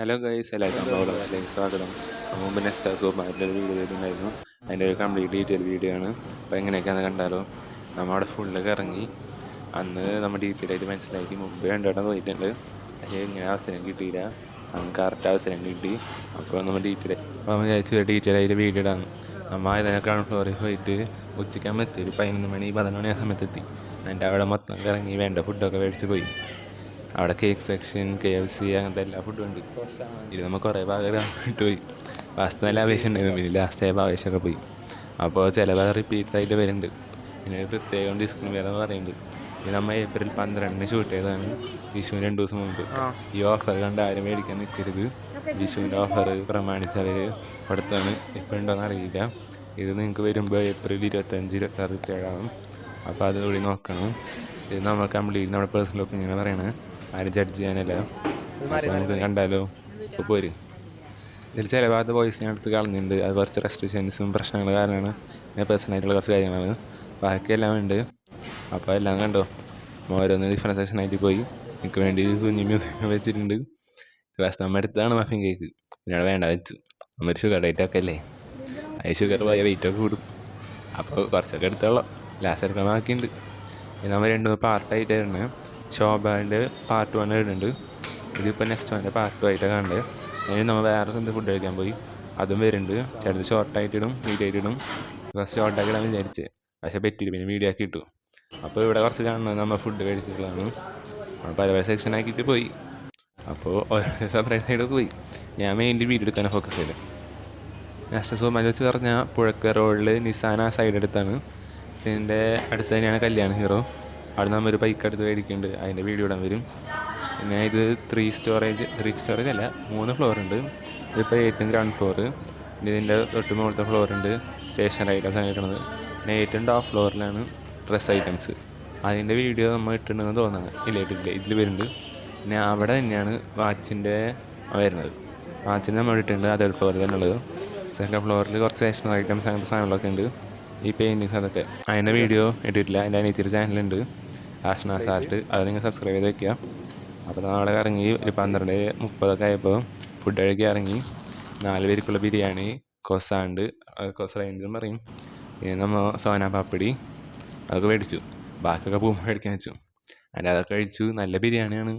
Hello guys എല്ലാവർക്കും ക്ലാസ്സിലേക്ക് സ്വാഗതം. മുമ്പ് നെക്സ്റ്റ് സൂപ്പർമാർക്കറ്റിൽ ഒരു വീഡിയോ ചെയ്തിട്ടുണ്ടായിരുന്നു അതിന്റെ ഒരു കംപ്ലീറ്റ് ഡീറ്റെയിൽ വീഡിയോ ആണ്. അപ്പോൾ എങ്ങനെയൊക്കെയാണെന്ന് കണ്ടാലോ? നമ്മൾ അവിടെ ഫുള്ളൊക്കെ ഇറങ്ങി. അന്ന് നമ്മൾ ഡീറ്റെയിൽ ആയിട്ട് മനസ്സിലാക്കി മുമ്പ് രണ്ടുവട്ടം പോയിട്ടുണ്ട്. പക്ഷേ ഇങ്ങനെ അവസരം കിട്ടിയില്ല. അന്ന് കറക്റ്റ് അവസരം കിട്ടി. അപ്പോൾ നമ്മൾ ഡീറ്റെയിൽ അപ്പോൾ നമ്മൾ വിചാരിച്ചു ഡീറ്റെയിൽ ആയിട്ട് വീഡിയോ ഇടാം നമ്മൾ അതിനെ ഗ്രൗണ്ട് ഫ്ലോറിൽ പോയിട്ട് ഉച്ചയ്ക്കാൻ എത്തി. ഒരു പതിനൊന്ന് മണി പതിനൊന്ന് മണി ആ സമയത്ത് എത്തി. എന്റെ അവിടെ മൊത്തം ഇറങ്ങി വേണ്ട ഫുഡൊക്കെ മേടിച്ച് പോയി. അവിടെ cake section K F C അങ്ങനത്തെ എല്ലാ ഫുഡും ഉണ്ട് ഇത് നമ്മൾ കുറേ ഭാഗം പോയി. ഫസ്റ്റ് നല്ല ആവേശം ഉണ്ടായിരുന്നു. പിന്നെ ലാസ്റ്റ് ആയപ്പോൾ ആവേശമൊക്കെ പോയി. അപ്പോൾ ചില ഭാഗം റിപ്പീറ്റ് ആയിട്ട് വരുന്നുണ്ട്. പിന്നെ പ്രത്യേകം ഡിസ്കൗണ്ട് വേറെ പറയുന്നുണ്ട്. ഇത് നമ്മൾ ഏപ്രിൽ പന്ത്രണ്ടിന് ഷൂട്ട് ചെയ്തതാണ്. വിഷുവിന് രണ്ട് ദിവസം മുമ്പ്. ഈ ഓഫർ കണ്ട് ആരും മേടിക്കാൻ നിൽക്കരുത് വിഷുവിന്റെ ഓഫർ പ്രമാണിച്ച് അവർ കൊടുത്താണ് ഇപ്പോൾ ഉണ്ടോയെന്ന് അറിയില്ല. ഇത് നിങ്ങൾക്ക് വരുമ്പോൾ ഏപ്രിൽ ഇരുപത്തഞ്ച് ഇരുപത്താറ് ഇരുപത്തേഴാവും അപ്പോൾ അതുകൂടി നോക്കണം. ഇത് നമ്മൾ കംപ്ലീറ്റ് നമ്മുടെ പേഴ്സണൽ ഇങ്ങനെ പറയണത് ആരും ജഡ്ജ് ചെയ്യാനല്ല? നമുക്ക് കണ്ടാലോ? ഇപ്പോൾ പോര്. ഇതിൽ ചില ഭാഗത്ത് വോയിസ് എടുത്ത് കളഞ്ഞിട്ടുണ്ട്. അത് കുറച്ച് റെസ്ട്രിക്ഷൻസും പ്രശ്നങ്ങൾ കാരണമാണ്. ഞാൻ പേഴ്സണലായിട്ടുള്ള കുറച്ച് കാര്യങ്ങളാണ്. ബാക്കിയെല്ലാം ഉണ്ട്. അപ്പോൾ എല്ലാം കണ്ടോ? ഓരോന്ന് ഡിഫറെന്റ് സെക്ഷനായിട്ട് പോയി. എനിക്ക് വേണ്ടി കുഞ്ഞു മ്യൂസിക് വെച്ചിട്ടുണ്ട്. ക്ലാസ് നമ്മൾ എടുത്തതാണ് മഫിൻ കേക്ക് പിന്നെ വേണ്ട വെച്ചു. നമ്മൾ ഷുഗർ ഡേറ്റ് ഒക്കെ അല്ലേ? അത് ഷുഗർ പോയ വെയിറ്റ് ഒക്കെ കൂടും. അപ്പോൾ കുറച്ചൊക്കെ എടുത്തോളാം. ലാസ്റ്റ് എടുക്കാൻ ബാക്കിയുണ്ട്. പിന്നെ നമ്മൾ രണ്ട് പാർട്ടായിട്ടായിരുന്നു ശോഭന്റെ പാർട്ട് വൺ ഇടുന്നുണ്ട് ഇതിപ്പോൾ നെക്സ്റ്റ് വന്റെ പാർട്ട് ടു ആയിട്ടാണ് കണ്ടത് അതിന് നമ്മൾ വേറെ സ്ഥലത്ത് ഫുഡ് കഴിക്കാൻ പോയി? അതും വരുന്നുണ്ട്. ചിലത് ഷോർട്ടായിട്ടിടും വീഡിയോയിട്ടിടും കുറച്ച് ഷോർട്ടാക്കി ഇടാൻ വിചാരിച്ച്. പക്ഷേ പറ്റിയിട്ട് പിന്നെ വീഡിയോ ആക്കി ഇട്ടു. അപ്പോൾ ഇവിടെ കുറച്ച് കാണുന്നത് നമ്മൾ ഫുഡ് കഴിച്ചിട്ടുള്ളതാണ്. നമ്മൾ പല പല സെക്ഷൻ ആക്കിയിട്ട് പോയി. അപ്പോൾ ഓരോ സെപ്പറേറ്റ് സൈഡൊക്കെ പോയി. ഞാൻ മെയിൻലി വീഡിയോ എടുക്കാനാണ് ഫോക്കസ് ചെയ്തത് നെക്സ്റ്റ് സൂമാൻ വെച്ച് പറഞ്ഞാൽ പുഴക്ക റോഡിൽ നിസാന സൈഡ് അടുത്താണ്. പിന്നെ അടുത്ത് തന്നെയാണ് കല്യാൺ ഹീറോ അവിടെ നമ്മൾ ഒരു ബൈക്ക് എടുത്ത് മേടിക്കുന്നുണ്ട്. അതിന്റെ വീഡിയോ ഇടാൻ വരും. പിന്നെ ഇത് ത്രീ സ്റ്റോറേജ് ത്രീ സ്റ്റോറേജ് അല്ല മൂന്ന് ഫ്ലോർ ഉണ്ട്. ഇതിപ്പോൾ ഏറ്റവും ഗ്രൗണ്ട് ഫ്ലോർ പിന്നെ ഇതിന്റെ തൊട്ട് മുകളിലത്തെ ഫ്ലോർ ഉണ്ട്. സ്റ്റേഷനറി ആണ് കിട്ടുന്നത് പിന്നെ ഏറ്റവും ടോപ്പ് ഫ്ലോറിലാണ് ഡ്രസ്സ് ഐറ്റംസ് അതിന്റെ വീഡിയോ നമ്മൾ ഇട്ടിട്ടുണ്ടെന്ന് തോന്നുന്നത് ഇല്ല ഇട്ടില്ല ഇതിൽ വരുന്നുണ്ട്. പിന്നെ അവിടെ തന്നെയാണ് വാച്ചിന്റെ വരുന്നത്. വാച്ചിന്റെ നമ്മൾ ഇട്ടിട്ടുണ്ട് അതേ ഫ്ലോറിൽ തന്നെ ഉള്ളത് സെക്കൻഡ് ഫ്ലോറിൽ കുറച്ച് സ്റ്റേഷനറി ഐറ്റംസ് അങ്ങനത്തെ സാധനങ്ങളൊക്കെ ഉണ്ട്. ഈ പെയിന്റിങ്സ് അതൊക്കെ. അതിന്റെ വീഡിയോ ഇട്ടിട്ടില്ല. എന്റെ അനിയത്തിയുടെ ചാനലുണ്ട് ആഷ്നാസ് സാറ്റ് അത് നിങ്ങൾ സബ്സ്ക്രൈബ് ചെയ്ത് വെക്കുക. അപ്പോൾ നാളെ ഇറങ്ങി ഒരു പന്ത്രണ്ട് മുപ്പതൊക്കെ ആയപ്പോൾ ഫുഡ് കഴിക്കി ഇറങ്ങി. നാല് പേർക്കുള്ള ബിരിയാണി കൊസാണ്ട് കൊസ റേഞ്ചും പറയും. പിന്നെ നമ്മൾ സോന പാപ്പടി അതൊക്കെ മേടിച്ചു. ബാക്കിയൊക്കെ പോകുമ്പോൾ മേടിക്കാൻ വെച്ചു. അതിന്റെ അതൊക്കെ കഴിച്ചു. നല്ല ബിരിയാണിയാണ്.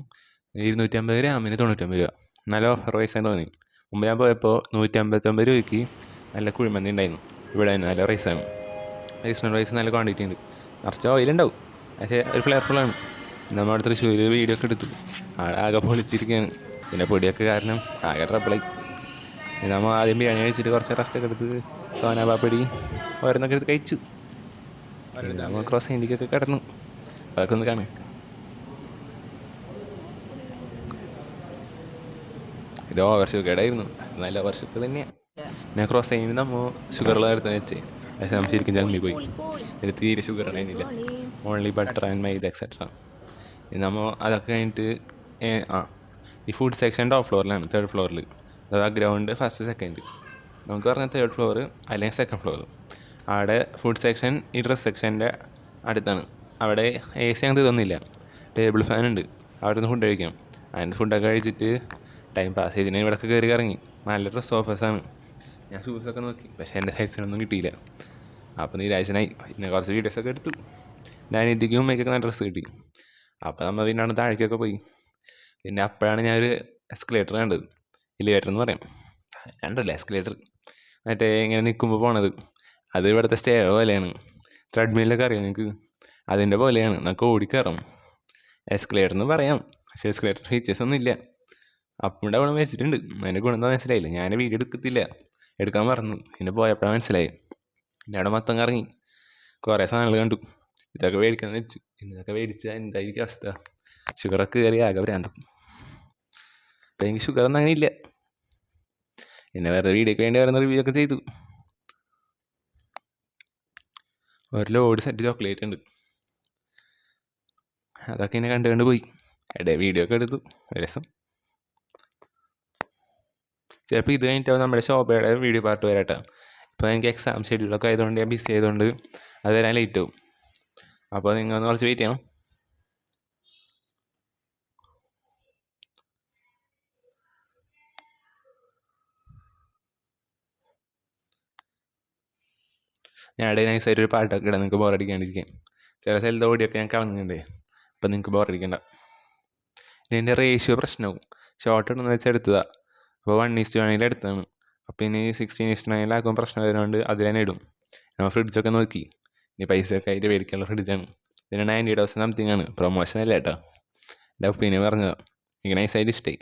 ഇരുന്നൂറ്റമ്പത് ഗ്രാമിന് തൊണ്ണൂറ്റമ്പത് രൂപ. നല്ല ഓഫർ പൈസ തോന്നി. മുമ്പ് ഞാൻ പോയപ്പോൾ നൂറ്റമ്പത്തൊമ്പത് രൂപയ്ക്ക് നല്ല കുഴിമന്തി ഉണ്ടായിരുന്നു. ഇവിടെ തന്നെ നല്ല റൈസാണ് റൈസിന് റൈസ് നല്ല ക്വാണ്ടിറ്റി ഉണ്ട്. നിറച്ച ഓയിലുണ്ടാവും പക്ഷേ ഒരു ഫ്ലെയർഫുള്ളാണ് നമ്മൾ തൃശ്ശൂർ വീഡിയോ ഒക്കെ എടുത്തു. ആകെ പൊളിച്ചിരിക്കുകയാണ് പിന്നെ പൊടിയൊക്കെ കാരണം ആകെ ട്രബിളായി നമ്മൾ ആദ്യം ബിരിയാണി കഴിച്ചിട്ട് കുറച്ച് റെസ്റ്റ് ഒക്കെ എടുത്ത് സോന പാപ്പടി ഓരോന്നൊക്കെ എടുത്ത് കഴിച്ചു. നമ്മൾ ക്രോസ് ഇന്ത്യക്കൊക്കെ കിടന്നു. അതൊക്കെ ഒന്ന് കാണാം. ഇത് ഓവർ ഷുഗറായിരുന്നു നല്ല ഓവർ ഷുഗർ തന്നെയാണ് ഞാൻ ക്രോസ് ചെയ്യുന്ന നമ്മൾ ഷുഗറുള്ള അടുത്ത് വെച്ചേ. പക്ഷേ നമ്മൾ ശരിക്കും ജന്മി പോയി. എനിക്ക് തീരെ ഷുഗർ ഉണ്ടായിരുന്നില്ല only butter and maida etcetera നമ്മൾ അതൊക്കെ കഴിഞ്ഞിട്ട് ആ ഈ ഫുഡ് സെക്ഷൻ ടോപ്പ് ഫ്ലോറിലാണ് തേർഡ് ഫ്ലോറിൽ അതായത് ഗ്രൗണ്ട് ഫസ്റ്റ് സെക്കൻഡ് നമുക്ക് പറഞ്ഞാൽ തേർഡ് ഫ്ലോർ അല്ലെങ്കിൽ സെക്കൻഡ് ഫ്ലോർ അവിടെ ഫുഡ് സെക്ഷൻ ഈ ഡ്രസ് സെക്ഷന്റെ അടുത്താണ്. അവിടെ എ സി അങ്ങനത്തെ ഇതൊന്നുമില്ല ടേബിൾ ഫാൻ ഉണ്ട്. അവിടെ നിന്ന് ഫുഡ് കഴിക്കാം. അതിന്റെ ഫുഡൊക്കെ കഴിച്ചിട്ട് ടൈം പാസ് ചെയ്തിന് ഇവിടെയൊക്കെ കയറി ഇറങ്ങി നല്ല ഡ്രസ് ഓഫേഴ്സാണ് ഞാൻ ഷൂസൊക്കെ നോക്കി. പക്ഷേ എന്റെ സൈസിനൊന്നും കിട്ടിയില്ല. അപ്പോൾ നിരാശനായി. പിന്നെ കുറച്ച് വീഡിയോസൊക്കെ എടുത്തു. ഇതിക്കും ഉമ്മയ്ക്കൊക്കെ നല്ല ഡ്രസ്സ് കിട്ടി. അപ്പോൾ നമ്മൾ പിന്നെ അവിടെ താഴേക്കൊക്കെ പോയി. പിന്നെ അപ്പോഴാണ് ഞാനൊരു എസ്കലേറ്റർ കണ്ടത്. എലിവേറ്റർ എന്ന് പറയാം. കണ്ടല്ലോ എസ്കലേറ്റർ മറ്റേ ഇങ്ങനെ നിൽക്കുമ്പോൾ പോണത്. അത് ഇവിടുത്തെ സ്റ്റേ പോലെയാണ്. ത്രെഡ്മില്ലൊക്കെ അറിയാം നിങ്ങൾക്ക് അതിന്റെ പോലെയാണ്. നമുക്ക് ഓടിക്കയറാം. എസ്കലേറ്റർ എന്ന് പറയാം. പക്ഷേ എസ്കലേറ്റർ ഫീച്ചേഴ്സ് ഒന്നും ഇല്ല. അപ്പന്റെ അവിടെ വെച്ചിട്ടുണ്ട്. അതിന്റെ ഗുണം എന്താ മനസ്സിലായില്ല? ഞാൻ വീഡിയോ എടുക്കത്തില്ല. എടുക്കാൻ മറന്നു. പിന്നെ പോയപ്പോഴാണ് മനസ്സിലായി. പിന്നെ അവിടെ മൊത്തം കറങ്ങി. കുറേ സാധനങ്ങൾ കണ്ടു. ഇതൊക്കെ മേടിക്കാൻ വെച്ചു. ഇതൊക്കെ മേടിച്ചാൽ എന്തായിരിക്കും അവസ്ഥ? ഷുഗറൊക്കെ കയറി ആകെ ഭ്രാന്തം. അപ്പം എനിക്ക് ഷുഗറൊന്നും അങ്ങനെ ഇല്ല. എന്നെ വേറെ വീഡിയോക്ക് വേണ്ടി വരുന്ന റിവ്യൂ ഒക്കെ ചെയ്തു. ഒരു ലോഡ് സെറ്റ് ചോക്ലേറ്റ് ഉണ്ട്. അതൊക്കെ എന്നെ കണ്ട് കണ്ട് പോയി. എടേ വീഡിയോ ഒക്കെ എടുത്തു. രസം. ചിലപ്പോൾ ഇത് കഴിഞ്ഞിട്ടാവും നമ്മുടെ ശോഭയുടെ വീഡിയോ പാർട്ട് വരാട്ടോ. ഇപ്പോൾ എനിക്ക് എക്സാം ഷെഡ്യൂളൊക്കെ ആയതുകൊണ്ട് ഞാൻ ബിസി ആയതുകൊണ്ട് അത് വരാൻ ലേറ്റ് ആവും. അപ്പോൾ നിങ്ങൾ ഒന്ന് കുറച്ച് വെയിറ്റ് ചെയ്യണം. ഞാൻ ഇടയിൽ നൈസായിട്ട് ഒരു പാട്ടൊക്കെ ഇടാം. നിങ്ങൾക്ക് ബോറടിക്കാണ്ടിരിക്കാൻ ചില സ്ഥലത്ത് ഓടിയൊക്കെ ഞാൻ കളഞ്ഞിട്ടുണ്ട്. അപ്പം നിങ്ങൾക്ക് ബോറടിക്കണ്ട ഇനി എന്റെ റേഷ്യോ പ്രശ്നവും ഷോർട്ട് ഇടുന്ന വെച്ചാൽ എടുത്തതാണ് അപ്പോൾ വൺ ഈസ്റ്റ് വേണമെങ്കിൽ എടുത്തതാണ്. അപ്പോൾ ഇനി സിക്സ്റ്റീൻ ഈസ്റ്റ് നയനിലാക്കുമ്പോൾ പ്രശ്നം വരുന്നതുകൊണ്ട് അതിൽ തന്നെ ഇടും. ഞാൻ ഫ്രിഡ്ജൊക്കെ നോക്കി. ഇനി പൈസ ഒക്കെ ആയിട്ട് മേടിക്കാനുള്ള ഫ്രിഡ്ജാണ് ഇതിന് നയന്റി ഡോസ് സംതിങ് ആണ്. പ്രൊമോഷൻ അല്ല കേട്ടോ എന്റെ ഒപ്പീനിയൻ പറഞ്ഞതാണ് എനിക്ക് നൈസായിട്ട് ഇഷ്ടമായി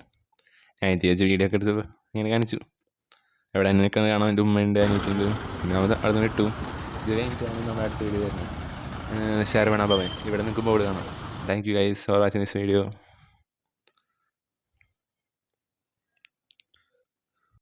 നയന്റി വെച്ച് വീഡിയോ ഒക്കെ എടുത്ത് ഇങ്ങനെ കാണിച്ചു. എവിടെ തന്നെ നിൽക്കുന്നത് കാണാൻ എന്റെ ഉമ്മയുണ്ട് അനിയത്തിന്റെ പിന്നെ അവിടെ അവിടെ നിന്ന് വിട്ടു ഇത് കഴിഞ്ഞിട്ടാണ് നമ്മുടെ അടുത്ത വീഡിയോ വരുന്നത് ശരവണ ഭവൻ ഇവിടെ നിൽക്കുമ്പോൾ ഇവിടെ കാണാം. Thank you guys for watching this video